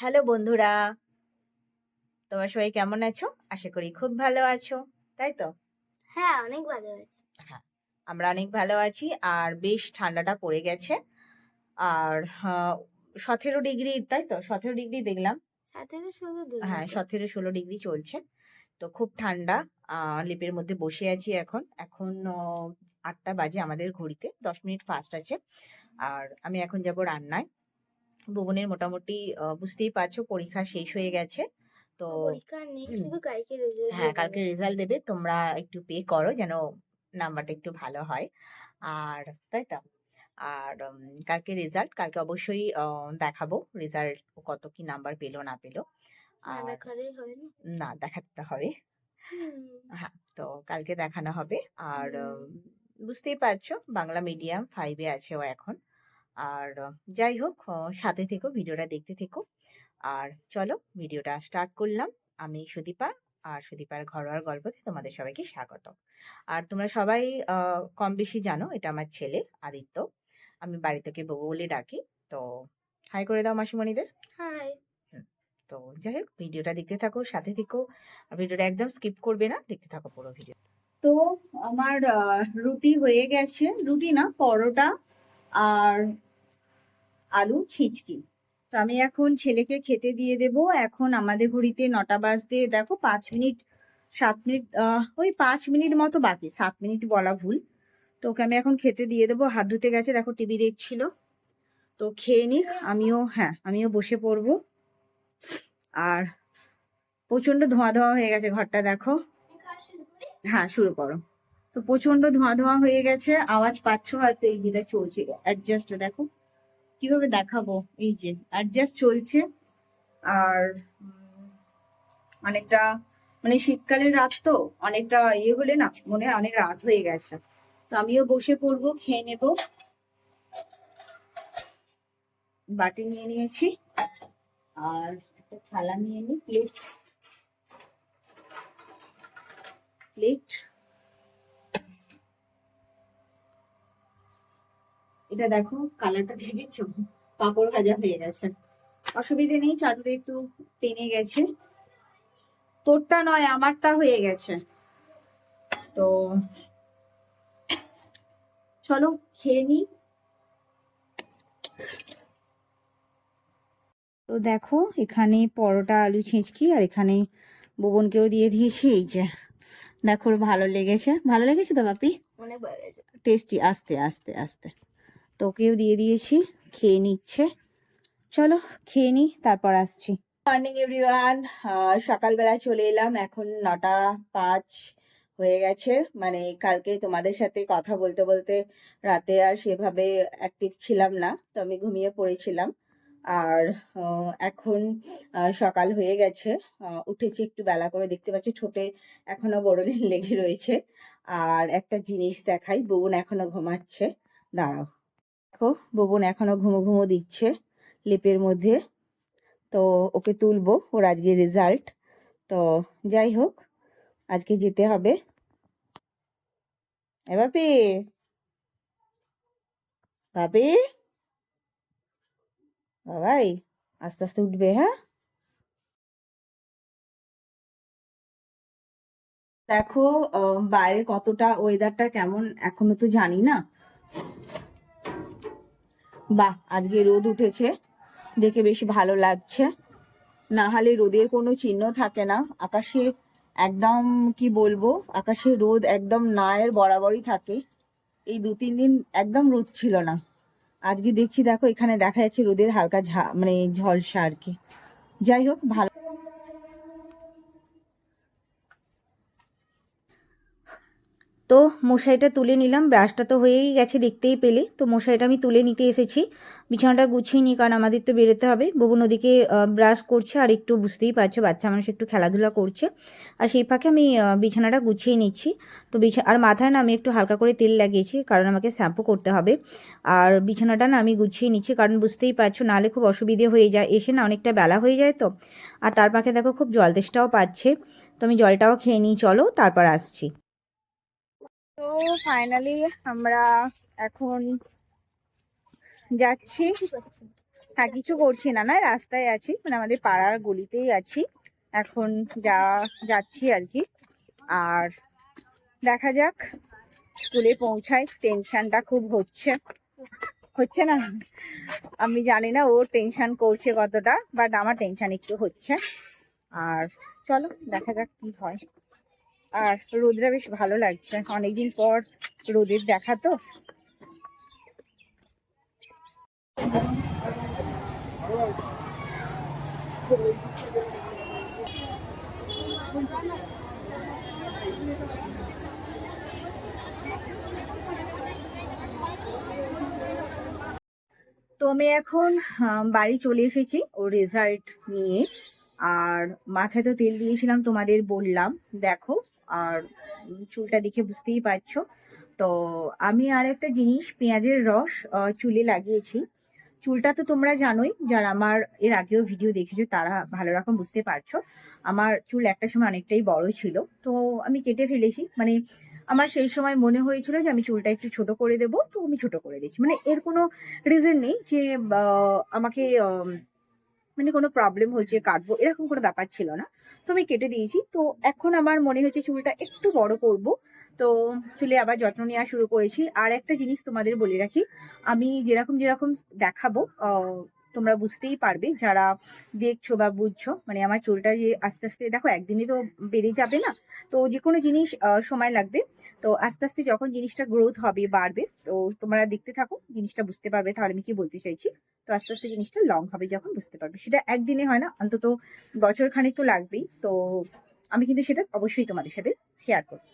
Hello বন্ধুরা। তোমরা সবাই কেমন আছো? আশা করি খুব ভালো আছো। তাই তো? হ্যাঁ অনেক ভালো আছি। হ্যাঁ আমরা অনেক ভালো আছি। আর বেশ ঠান্ডাটা পড়ে গেছে। আর সতেরো ডিগ্রি তাই তো? সতেরো ডিগ্রি দেখলাম। সতেরো ষোলো হ্যাঁ সতেরো ষোলো ডিগ্রি চলছে। তো খুব ঠান্ডা। লিপের মধ্যে বসে আছি এখন। এখন আটটা বাজে আমাদের ঘড়িতে। দশ মিনিট ফাস্ট আছে। আর আমি এখন যাব রান্নায়। ভুবনের মোটামুটি বুঝতেই পারছ পরীক্ষা শেষ হয়ে গেছে। তো হ্যাঁ কালকে রেজাল্ট দেবে তোমরা একটু পে করো যেন নাম্বারটা একটু ভালো হয়। আর তাই তো আর কালকে রেজাল্ট কালকে অবশ্যই দেখাবো রেজাল্ট কত কি নাম্বার পেল না পেল। আর না? দেখাতে হবে। হ্যাঁ তো কালকে দেখানো হবে। আর বুঝতেই পারছ বাংলা মিডিয়াম ফাইভে আছে ও এখন। আর যাই হোক সাথে থেকো ভিডিওটা দেখতে থেকো। আর চলো ভিডিওটা স্টার্ট করলাম। আমি সুদীপা আর সুদীপার ঘরোয়ার গল্পতে তোমাদের সবাইকে স্বাগত। আর তোমরা সবাই কম বেশি জানো এটা আমার ছেলে আদিত্য। আমি বাড়ি থেকে বউ বলে ডাকি। তো হাই করে দাও মাসিমণিদের। হাই তো যাই হোক ভিডিওটা দেখতে থাকো সাথে থেকো। আর ভিডিওটা একদম স্কিপ করবে না দেখতে থাকো পুরো ভিডিও। তো আমার রুটি হয়ে গেছে। রুটি না পরোটা। আর আলু ছিচকি। তো আমি এখন ছেলেকে খেতে দিয়ে দেব। এখন আমাদের ঘড়িতে নটা বাজতে, দেখো পাঁচ মিনিট, সাত মিনিট ওই পাঁচ মিনিট মতো বাকি, সাত মিনিট বলা ভুল। তো ওকে আমি এখন খেতে দিয়ে দেবো। হাত ধুতে গেছে, দেখো টিভি দেখছিল। তো খেয়ে নিক, আমিও হ্যাঁ আমিও বসে পড়ব। আর প্রচণ্ড ধোঁয়া ধোঁয়া হয়ে গেছে ঘরটা, দেখো। হ্যাঁ শুরু করো। তো প্রচণ্ড ধোঁয়া ধোঁয়া হয়ে গেছে, আওয়াজ পাচ্ছ হয়তো এই যেটা চলছে অ্যাডজাস্ট দেখো। কীভাবে দেখাবো? এই যে অ্যাডজাস্ট চলছে। আর অনেকটা মানে শীতকালের রাত তো, অনেকটা ইয়ে হলে না, মনে হয় অনেক রাত হয়ে গেছে। তো আমিও বসে পড়ব, খেয়ে নেব। বাটি নিয়ে নিয়েছি। আর একটা থালা নিয়ে নিই প্লেট প্লেট এটা দেখো কালারটা দেখেছ পাপড় ভাজা হয়ে গেছে। অসুবিধে নেই চাটুটা একটু টেনে গেছে। তোরটা নয় আমারটা হয়ে গেছে। তো চলো খেয়ে নিই তো দেখো এখানে পরোটা আলু ছেঁচকি আর এখানে ববনকেও দিয়ে দিয়েছি এই যে। দেখো ভালো লেগেছে। ভালো লেগেছে তো বাপি? টেস্টি আস্তে আস্তে আস্তে। তোকেও দিয়ে দিয়েছি, খেয়ে নিচ্ছে। চলো, খেয়ে নি, তারপর আসছি। মর্নিং এভরিওয়ান সকালবেলা চলে এলাম, এখন নটা পাঁচ হয়ে গেছে। মানে কালকে তোমাদের সাথে কথা বলতে বলতে রাতে আর সেভাবে অ্যাক্টিভ ছিলাম না, তো আমি ঘুমিয়ে পড়েছিলাম। আর এখন সকাল হয়ে গেছে। উঠেছি একটু বেলা করে, দেখতে পাচ্ছি ঠোঁটে এখনও বড়লিন লেগে রয়েছে। আর একটা জিনিস দেখাই বউন এখনও ঘুমাচ্ছে। দাঁড়াও। দেখো, ববুন এখনও ঘুমো ঘুমো দিচ্ছে লেপের মধ্যে। তো ওকে তুলবো ওর আজকে রেজাল্ট তো যাই হোক, আজকে যেতে হবে। এ বাপি! বাপি! বাবাই, আস্তে আস্তে উঠবে হ্যাঁ? দেখো বাইরে কতটা ওয়েদারটা কেমন এখনও তো জানি না। বাহ, আজকে রোদ উঠেছে। দেখে বেশ ভালো লাগছে। না হলে রোদের কোনো চিহ্ন থাকে না। আকাশে একদম, কি বলব, আকাশে রোদ একদম নায়ের বরাবরই থাকে। এই দু তিন দিন একদম রোদ ছিল না। আজকে দেখছি, দেখো, এখানে দেখা যাচ্ছে রোদের হালকা ঝা মানে ঝলসা আর কি। যাই হোক, ভালো তো মশারিটা তুলে নিলাম ব্রাশটা তো হয়েই গেছে, দেখতেই পেলে। তো মশারিটা আমি তুলে নিতে এসেছি। বিছানাটা গুছিয়ে নিই কারণ আমাদের তো বেরোতে হবে। ববু নদীকে ব্রাশ করছে, আর একটু বুঝতেই পারছ, বাচ্চা মানুষ একটু খেলাধুলা করছে। আর সেই ফাঁকে আমি বিছানাটা গুছিয়ে নিচ্ছি। তো বিছা, আর মাথায় না আমি একটু হালকা করে তেল লাগিয়েছি, কারণ আমাকে শ্যাম্পু করতে হবে। আর বিছানাটা না আমি গুছিয়ে নিচ্ছি, কারণ বুঝতেই পারছ নাহলে খুব অসুবিধে হয়ে যায়। এসে না অনেকটা বেলা হয়ে যায় তো। আর তার পাখে দেখো খুব জল তেষ্টাও পাচ্ছে। তো আমি জলটাও খেয়ে নিই, চলো, তারপর আসছি। তো ফাইনালি আমরা এখন যাচ্ছি। হ্যাঁ কিছু করছি না না, রাস্তায় আছি মানে আমাদের পাড়ার গলিতেই আছি। এখন যা, যাচ্ছি আর কি। আর দেখা যাক, স্কুলে পৌঁছায় টেনশনটা খুব হচ্ছে। হচ্ছে না? আমি জানি না ও টেনশন করছে কতটা বাট আমার টেনশন একটু হচ্ছে। আর চলো, দেখা যাক কি হয়। আর রোদটা বেশ ভালো লাগছে। অনেকদিন পর রোদের দেখা তো। তো আমি এখন বাড়ি চলে এসেছি ও রেজাল্ট নিয়ে। আর মাথায় তো তেল দিয়েছিলাম, তোমাদের বললাম, দেখো। আর চুলটা দেখে বুঝতেই পারছ। তো আমি আর একটা জিনিস পেঁয়াজের রস চুলে লাগিয়েছি। চুলটা তো তোমরা জানোই যারা আমার এর আগেও ভিডিও দেখেছ তারা ভালো রকম বুঝতে পারছ। আমার চুল একটা সময় অনেকটাই বড় ছিল তো আমি কেটে ফেলেছি। মানে আমার সেই সময় মনে হয়েছিল যে আমি চুলটা একটু ছোট করে দেব তো আমি ছোট করে দিচ্ছি মানে এর কোনো রিজন নেই যে আমাকে আম, মানে কোনো প্রবলেম হয়েছে, কাটবো, এরকম কোনো ব্যাপার ছিল না। তো আমি কেটে দিয়েছি। তো এখন আমার মনে হচ্ছে চুলটা একটু বড় করব। তো চুলে আবার যত্ন নেওয়া শুরু করেছি। আর একটা জিনিস তোমাদের বলে রাখি। আমি যেরকম যেরকম দেখাবো তোমরা বুঝতেই পারবে, যারা দেখছ বা বুঝছ। মানে আমার চুলটা যে আস্তে আস্তে, দেখো একদিনে তো বেড়ে যাবে না। তো যে কোনো জিনিস সময় লাগবে। তো আস্তে আস্তে যখন জিনিসটা গ্রোথ হবে, বাড়বে, তো তোমরা দেখতে থাকো, জিনিসটা বুঝতে পারবে। তাহলে আমি কি বলতে চাইছি? তো আস্তে আস্তে জিনিসটা লং হবে যখন বুঝতে পারবে। সেটা একদিনে হয় না, অন্তত বছর খানিক তো লাগবেই। তো আমি কিন্তু সেটা অবশ্যই তোমাদের সাথে শেয়ার করব।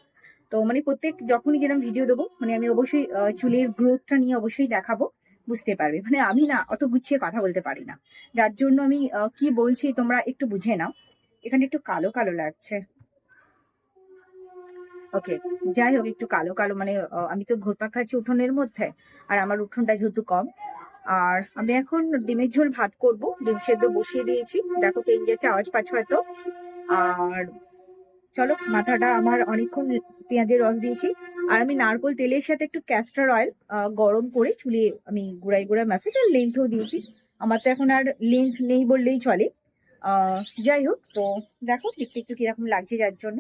তো মানে প্রত্যেক, যখনই যেরকম ভিডিও দেবো মানে আমি অবশ্যই চুলের গ্রোথটা নিয়ে অবশ্যই দেখাবো। বুঝতে পারবে। মানে আমি না অত গুছিয়ে কথা বলতে পারি না। যার জন্য আমি কি বলছি তোমরা একটু বুঝে নাও। এখানে একটু কালো কালো লাগছে। ওকে, যাই হোক একটু কালো কালো মানে আমি তো ঘুরপাক খাচ্ছি উঠোনের মধ্যে। আর আমার উঠোনটা যেহেতু কম। আর আমি এখন ডিমের ঝোল ভাত করব। ডিম সেদ্ধ বসিয়ে দিয়েছি। দেখো পেন যাচ্ছে আওয়াজ পাচ্ছ হয়তো। আর চলো, মাথাটা আমার অনেকক্ষণ পেঁয়াজের রস দিয়েছি। আর আমি নারকোল তেলের সাথে একটু ক্যাস্টার অয়েল গরম করে চুলে আমি গুড়াই গুঁড়াই ম্যাসেজ আর লেন্থও দিয়েছি। আমার তো এখন আর লেন্থ নেই বললেই চলে। যাই হোক, তো দেখো দেখতে একটু কীরকম লাগছে যার জন্য।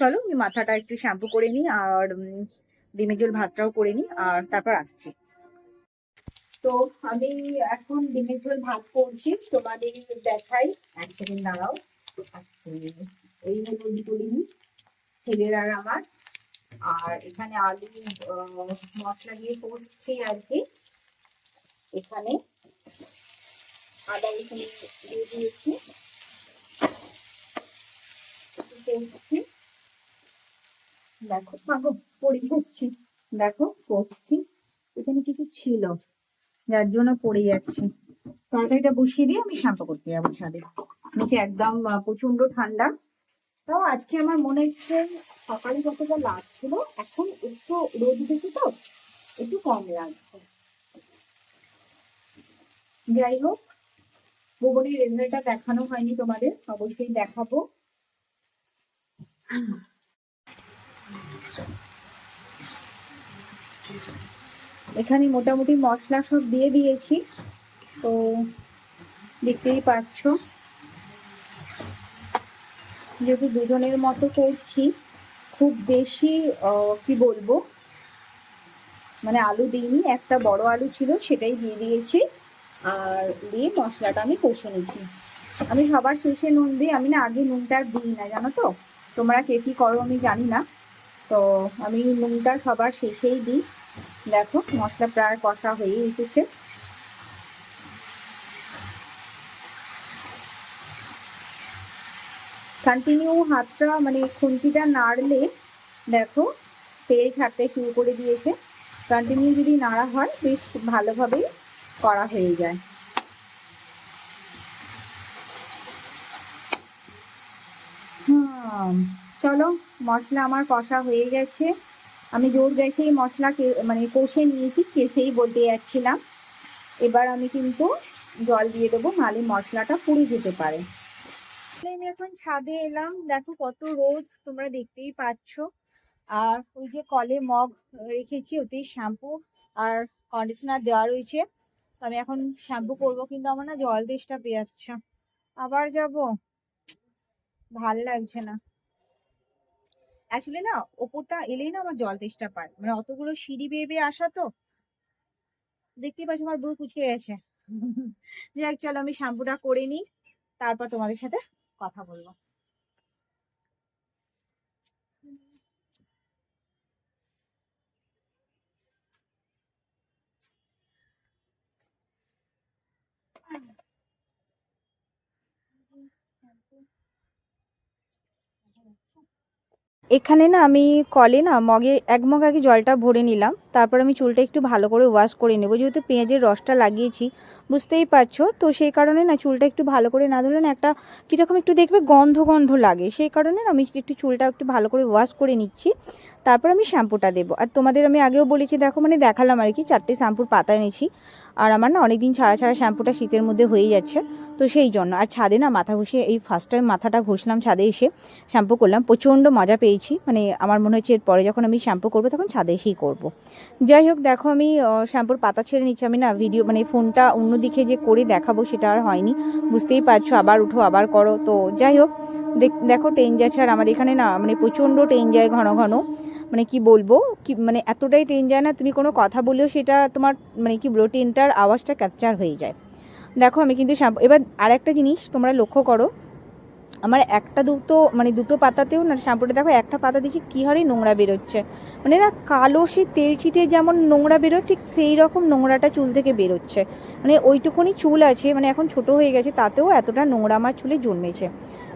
চলো আমি মাথাটা একটু শ্যাম্পু করে নিই আর ডিমের ঝোল ভাতটাও করে নিই আর তারপর আসছি। তো আমি এখন ডিমের ঝোল ভাত করছি, তোমাদের দেখাই। এক সেকেন্ড দাঁড়াও এই হলো ডিপুলিনি ছেলের আর আমার। আর এখানে আলু মশলা দিয়ে কষছি আর কি। এখানে আদা রসুন দিয়ে দিয়েছি। দেখো পাগো পড়ে যাচ্ছি। দেখো, কষছি। এখানে কিছু ছিল, যার জন্য পড়ে যাচ্ছে। তরকারিটা বসিয়ে দিয়ে আমি শ্যাম্পু করতে যাব ছাদে। নিচে একদম প্রচণ্ড ঠান্ডা। তাও আজকে আমার মনে হচ্ছে সকালে যতটা লাগছিল, এখন একটু রোদ উঠেছে তো, একটু কম লাগছে। যাই হোক, ভুবনের রেজাল্টটা দেখানো হয়নি তোমাদের, অবশ্যই দেখাবো। এখানে মোটামুটি মশলা সব দিয়ে দিয়েছি, তো দেখতেই পাচ্ছ। যেহেতু দুজনের মতো করছি, খুব বেশি কি বলব? মানে আলু দিইনি, একটা বড় আলু ছিল, সেটাই দিয়ে দিয়েছি। আর দিয়ে মশলাটা আমি কষে নিচ্ছি আমি সবার শেষে নুন দিই, আমি না আগে নুনটা দিই না, জানো তো? তোমরা কে কি করো আমি জানি না। তো আমি নুনটা সবার শেষেই দিই। দেখো, মশলা প্রায় কষা হয়ে এসেছে। কন্টিনিউ হাতটা মানে খুন্তিটা নাড়লে, দেখো, তেল ছাড়তে শুরু করে দিয়েছে। কন্টিনিউ যদি নাড়া হয়, বেশ ভালোভাবেই করা হয়ে যায়। চলো, মশলা আমার কষা হয়ে গেছে। আমি জোর গ্যাসেই মশলা মানে কষে নিয়েছি, কেসেই বলতে যাচ্ছিলাম। এবার আমি কিন্তু জল দিয়ে দেবো নাহলে মশলাটা পুড়ে যেতে পারে। আমি এখন ছাদে এলাম। দেখো কত রোজ তোমরা দেখতেই পাচ্ছ। আর ওই যে কলে মগ রেখেছি ওতেই শ্যাম্পু আর কন্ডিশনার দেওয়া রয়েছে। তো আমি এখন শ্যাম্পু করব, কিন্তু আমার না জল তেষ্টা পেয়ে যাচ্ছে আবার যাব? ভালো লাগছে না। অ্যাকচুয়ালি না, ওপরটা এলেই না আমার জল তেষ্টা পায়। মানে অতগুলো সিঁড়ি বেয়ে বেয়ে আসা তো। দেখতেই পাচ্ছ আমার বুক কুচকে গেছে। যাক, চলো আমি শ্যাম্পুটা করে নিই। তারপর তোমাদের সাথে কথা বলব। এখানে না আমি কলে না মগে, এক মগ আগে জলটা ভরে নিলাম। তারপর আমি চুলটা একটু ভালো করে ওয়াশ করে নেব। যেহেতু পেঁয়াজের রসটা লাগিয়েছি, বুঝতেই পারছ? তো সেই কারণে না চুলটা একটু ভালো করে না ধরলে না একটা কীরকম একটু দেখবে গন্ধ গন্ধ লাগে। সেই কারণে না আমি একটু চুলটা একটু ভালো করে ওয়াশ করে নিচ্ছি। তারপর আমি শ্যাম্পুটা দেবো। আর তোমাদের আমি আগেও বলেছি, দেখো মানে দেখালাম আর কি, চারটে শ্যাম্পুর পাতা এনেছি। আর আমার না অনেকদিন ছাড়া ছাড়া শ্যাম্পুটা শীতের মধ্যে হয়ে যাচ্ছে, তো সেই জন্য। আর ছাদে না মাথা ঘষে, এই ফার্স্ট টাইম মাথাটা ঘষলাম ছাদে এসে, শ্যাম্পু করলাম। প্রচণ্ড মজা পেয়েছি মানে আমার মনে হচ্ছে এরপরে যখন আমি শ্যাম্পু করব তখন ছাদে এসেই করব। যাই হোক, দেখো আমি শ্যাম্পুর পাতা ছেড়ে নিচ্ছি। আমি না ভিডিও মানে ফোনটা অন্যদিকে যে করে দেখাবো সেটা আর হয়নি। বুঝতেই পারছ, আবার উঠো, আবার করো। তো যাই হোক, দেখ- দেখো, ট্রেন যাচ্ছে। আর আমাদের এখানে না মানে প্রচণ্ড ট্রেন যায় ঘন ঘন। মানে কি বলব? কি মানে এতটাই ট্রেন যায় না, তুমি কোনো কথা বলেও সেটা তোমার মানে কি বলব ট্রেনটার আওয়াজটা ক্যাপচার হয়ে যায়। দেখো আমি কিন্তু এবার আর একটা জিনিস তোমরা লক্ষ্য করো আমার একটা দুটো মানে দুটো পাতাতেও না, শ্যাম্পুটা দেখো, একটা পাতা দিচ্ছি কী হারে নোংরা বেরোচ্ছে। মানে না, কালো সেই তেল ছিটে যেমন নোংরা বেরোয়, ঠিক সেই রকম নোংরাটা চুল থেকে বেরোচ্ছে। মানে ওইটুকুনি চুল আছে মানে এখন ছোট হয়ে গেছে, তাতেও এতটা নোংরা আমার চুলে জন্মেছে।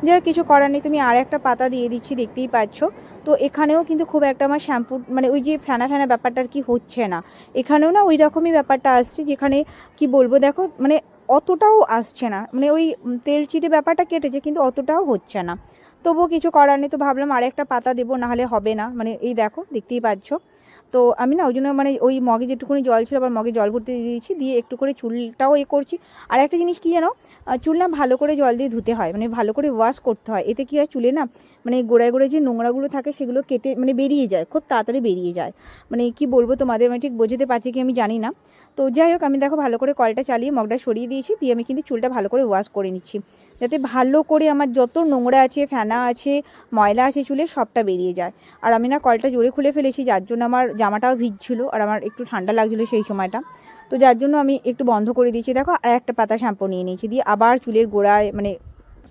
যাই কিছু করার নেই, তুমি আর একটা পাতা দিয়ে দিচ্ছি, দেখতেই পাচ্ছ। তো এখানেও কিন্তু খুব একটা আমার শ্যাম্পু মানে ওই যে ফেনা ফেনা ব্যাপারটা আর কি হচ্ছে না। এখানেও না ওই রকমই ব্যাপারটা আসছে, যেখানে কি বলব, দেখো মানে অতটাও আসছে না। মানে ওই তেল চিটে ব্যাপারটা কেটেছে, কিন্তু অতটাও হচ্ছে না। তবুও কিছু করার নেই, তো ভাবলাম আরেকটা পাতা দেবো, নাহলে হবে না। মানে এই দেখো, দেখতেই পাচ্ছ। তো আমি না, ওই জন্য মানে ওই মগে যেটুকুনি জল ছিল, আবার মগে জল ভরতে দিয়ে দিয়েছি, দিয়ে একটু করে চুলটাও এ করছি। আর একটা জিনিস কী জানো চুল না ভালো করে জল দিয়ে ধুতে হয় মানে ভালো করে ওয়াশ করতে হয়। এতে কী হয়, চুলে না মানে গোড়ায় গোড়ায় যে নোংরাগুলো থাকে, সেগুলো কেটে মানে বেরিয়ে যায়, খুব তাড়াতাড়ি বেরিয়ে যায়। মানে কি বলব তোমাদের মানে ঠিক বোঝাতে পারছি কি আমি জানি না। তো যাই হোক, আমি দেখো ভালো করে কলটা চালিয়ে মগটা সরিয়ে দিয়েছি, দিয়ে আমি কিন্তু চুলটা ভালো করে ওয়াশ করে নিচ্ছি। যাতে ভালো করে আমার যত নোংরা আছে, ফেনা আছে, ময়লা আছে চুলে, সবটা বেরিয়ে যায়। আর আমি না কলটা জোরে খুলে ফেলেছি, যার জন্য আমার জামাটাও ভিজছিল আর আমার একটু ঠান্ডা লাগছিল সেই সময়টা। তো যার জন্য আমি একটু বন্ধ করে দিয়েছি। দেখো, আর একটা পাতা শ্যাম্পু নিয়ে নিয়েছি। দিয়ে আবার চুলের গোড়ায় মানে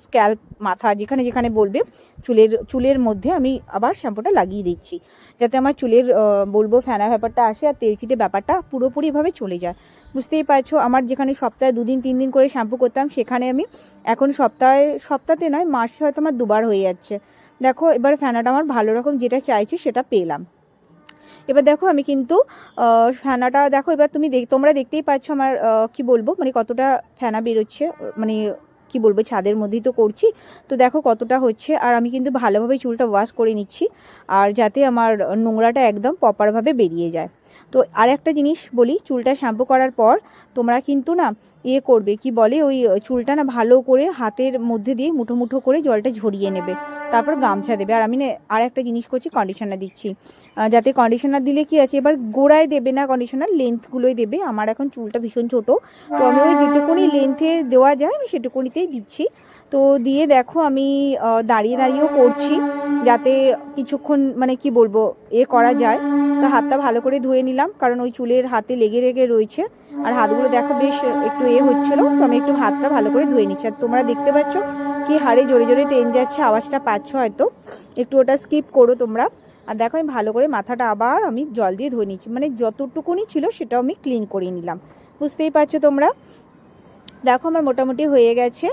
স্ক্যাল্প মাথা, যেখানে যেখানে বলবে, চুলের চুলের মধ্যে আমি আবার শ্যাম্পুটা লাগিয়ে দিচ্ছি। যাতে আমার চুলের বলব ফেনা ব্যাপারটা আসে আর তেলচিটে ব্যাপারটা পুরোপুরিভাবে চলে যায়। বুঝতেই পারছ, আমার যেখানে সপ্তাহে দুদিন তিন দিন করে শ্যাম্পু করতাম, সেখানে আমি এখন সপ্তাহে সপ্তাহে নয়, মাসে হয়তো আমার দুবার হয়ে যাচ্ছে। দেখো, এবার ফ্যানাটা আমার ভালো রকম যেটা চাইছি সেটা পেলাম। এবার দেখো, আমি কিন্তু ফ্যানাটা দেখো, এবার তুমি দেখ, তোমরা দেখতেই পাচ্ছ আমার কি বলব মানে কতটা ফ্যানা বেরোচ্ছে মানে কি বলব, ছাদের মধ্যেই তো করছি। তো দেখো কতটা হচ্ছে, আর আমি কিন্তু ভালোভাবে চুলটা ওয়াশ করে নিচ্ছি, আর যাতে আমার নোংরাটা একদম প্রপারভাবে বেরিয়ে যায়। তো আর একটা জিনিস বলি, চুলটা শ্যাম্পু করার পর তোমরা কিন্তু না ইয়ে করবে, কি বলে ওই চুলটা না ভালো করে হাতের মধ্যে দিয়ে মুঠো মুঠো করে জলটা ঝরিয়ে নেবে, তারপর গামছা দেবে। আর আমি না আর একটা জিনিস করছি কন্ডিশনার দিচ্ছি। যাতে কন্ডিশনার দিলে কি আছে, এবার গোড়ায় দেবে না কন্ডিশনার লেন্থগুলোই দেবে। আমার এখন চুলটা ভীষণ ছোট, তো আমি ওই যেটুকুনি লেন্থে দেওয়া যায়, আমি সেটুকুনিতেই দিচ্ছি। তো দিয়ে দেখো আমি দাঁড়িয়ে দাঁড়িয়েও করছি যাতে কিছুক্ষণ মানে কি বলব, এ করা যায়। তো হাতটা ভালো করে ধুয়ে নিলাম, কারণ ওই চুলের হাতে লেগে লেগে রয়েছে। আর হাতগুলো দেখো বেশ একটু এ হচ্ছিল, তো আমি একটু হাতটা ভালো করে ধুয়ে নিচ্ছি। আর তোমরা দেখতে পাচ্ছ কি হাড়ে জোরে জোরে ট্রেন যাচ্ছে, আওয়াজটা পাচ্ছ হয়তো। একটু ওটা স্কিপ করো তোমরা। আর দেখো আমি ভালো করে মাথাটা আবার আমি জল দিয়ে ধুয়ে নিচ্ছি। মানে যতটুকুনি ছিল সেটাও আমি ক্লিন করে নিলাম। বুঝতেই পারছ তোমরা? দেখো আমার মোটামুটি হয়ে গেছে।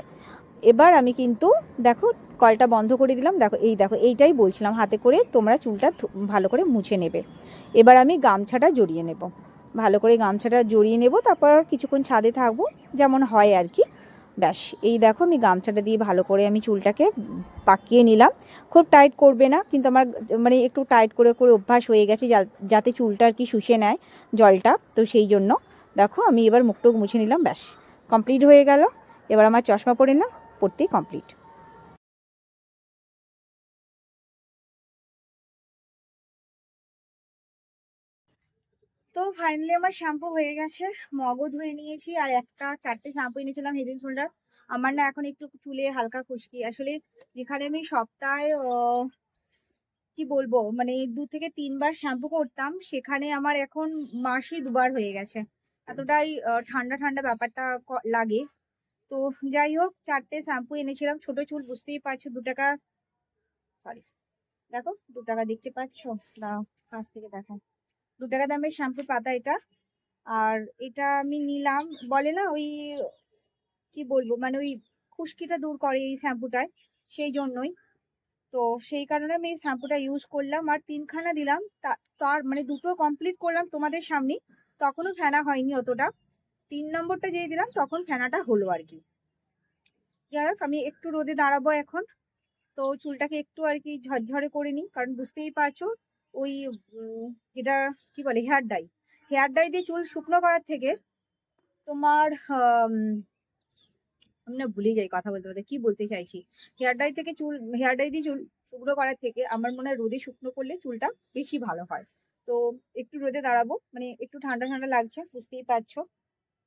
এবার আমি কিন্তু, দেখো, কলটা বন্ধ করে দিলাম। দেখো, এই দেখো, এইটাই বলছিলাম হাতে করে তোমরা চুলটা ভালো করে মুছে নেবে। এবার আমি গামছাটা জড়িয়ে নেব। ভালো করে গামছাটা জড়িয়ে নেব, তারপর কিছুক্ষণ ছাদে থাকব, যেমন হয় আর কি। ব্যাস, এই দেখো, আমি গামছাটা দিয়ে ভালো করে আমি চুলটাকে পাকিয়ে নিলাম। খুব টাইট করবে না, কিন্তু আমার মানে একটু টাইট করে করে অভ্যাস হয়ে গেছে যাতে চুলটা আর কি শুষে নেয় জলটা। তো সেই জন্য, দেখো, আমি এবার মুখটুক মুছে নিলাম, ব্যাস, কমপ্লিট হয়ে গেল। এবার আমার চশমা পরে নিলাম। পড়তেই কমপ্লিট তো ফাইনালি আমার শ্যাম্পু হয়ে গেছে, মগও ধুয়ে নিয়েছি আর একটা, চারটে শ্যাম্পু এনেছিলাম হেড শোল্ডার আমার না এখন একটু চুলে হালকা খুশকি। আসলে যেখানে আমি সপ্তাহে কি বলব মানে দু থেকে তিনবার শ্যাম্পু করতাম, সেখানে আমার এখন মাসে দুবার হয়ে গেছে। এতটাই ঠান্ডা ঠান্ডা ব্যাপারটা লাগে। তো যাই হোক, চারটে শ্যাম্পু এনেছিলাম। ছোট চুল বুঝতেই পারছ, দু টাকা সরি দেখো, দু টাকা দেখতে পাচ্ছ? না, কাছ থেকে দেখা দু টাকা দামের শ্যাম্পু পাতা এটা। আর এটা আমি নিলাম, বলে না ওই, কি বলব মানে ওই খুশকিটা দূর করে এই শ্যাম্পুটায়, সেই জন্যই। তো সেই কারণে আমি এই শ্যাম্পুটা ইউজ করলাম। আর তিনখানা দিলাম তার মানে দুটো কমপ্লিট করলাম তোমাদের সামনে, তখনও ফেনা হয়নি অতটা। নম্বরটা যেই দিলাম, তখন ফেনাটা হলো আর কি। যাই হোক, আমি একটু রোদে দাঁড়াবো এখন। তো চুলটাকে একটু আর কি ঝরঝরে করে নিই, কারণ বুঝতেই পারছ, ওই যেটা কি বলে হেয়ার ডাই হেয়ার ডাই দিয়ে চুল শুকনো করার থেকে তোমার, আমি না ভুলে যাই কথা বলতে বলতে, কি বলতে চাইছি? হেয়ার ডাই থেকে চুল হেয়ার ডাই দিয়ে চুল শুকনো করার থেকে আমার মনে হয় রোদে শুকনো করলে চুলটা বেশি ভালো হয়। তো একটু রোদে দাঁড়াবো মানে একটু ঠান্ডা ঠান্ডা লাগছে, বুঝতেই পারছ।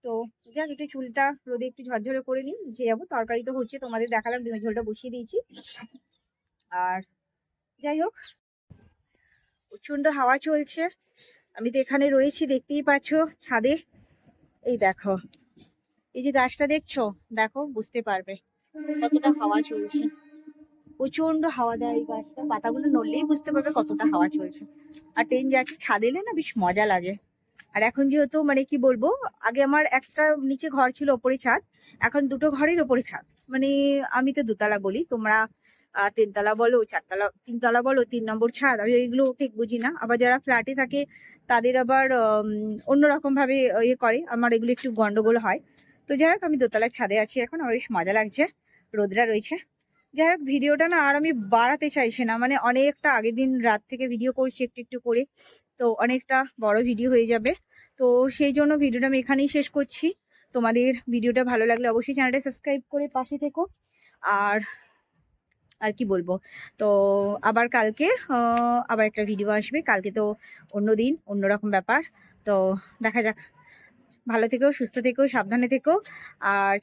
তো যাক একটু চুলটা, রোদে একটু ঝরঝরে করে নিই যে যাব, তরকারি তো হচ্ছে, তোমাদের দেখালাম, ডিমের ঝোলটা বসিয়ে দিয়েছি। আর যাই হোক প্রচণ্ড হাওয়া চলছে। আমি তো এখানে রয়েছি, দেখতেই পাচ্ছ, ছাদে। এই দেখো, এই যে গাছটা দেখছ? দেখো, বুঝতে পারবে কতটা হাওয়া চলছে। প্রচণ্ড হাওয়া দেয় এই গাছটা, পাতাগুলো নড়লেই বুঝতে পারবে কতটা হাওয়া চলছে। আর ট্রেন যাচ্ছে, ছাদে এলে না বেশ মজা লাগে। আর এখন যেহেতু মানে কি বলব আগে আমার একটা নিচে ঘর ছিল ওপরে ছাদ এখন দুটো ঘরের ওপরে ছাদ। মানে আমি তো দোতলা বলি তোমরা তিনতলা বলো চারতলা তিনতলা বলো তিন নম্বর ছাদ। আমি এগুলো ঠিক বুঝি না। আবার যারা ফ্ল্যাটে থাকে তাদের আবার উম, অন্যরকম ভাবে ইয়ে করে। আমার এগুলো একটু গন্ডগোল হয়। তো যাই হোক আমি দোতলার ছাদে আছি এখন। আমার বেশ মজা লাগছে। রোদরা রয়েছে। যাই হোক ভিডিওটা না আর আমি বাড়াতে চাইছি না। মানে অনেকটা আগের দিন রাত থেকে ভিডিও করছি একটু একটু করে। তো অনেকটা বড় ভিডিও হয়ে যাবে। তো সেই জন্য ভিডিওটা আমি এখানেই শেষ করছি। তোমাদের ভিডিওটা ভালো লাগলে অবশ্যই চ্যানেলটা সাবস্ক্রাইব করে পাশে থেকো। আর আর কি বলব? তো আবার কালকে আবার একটা ভিডিও আসবে। কালকে তো অন্য দিন অন্যরকম ব্যাপার। তো দেখা যাক। ভালো থেকো, সুস্থ থেকো, সাবধানে থেকো। আর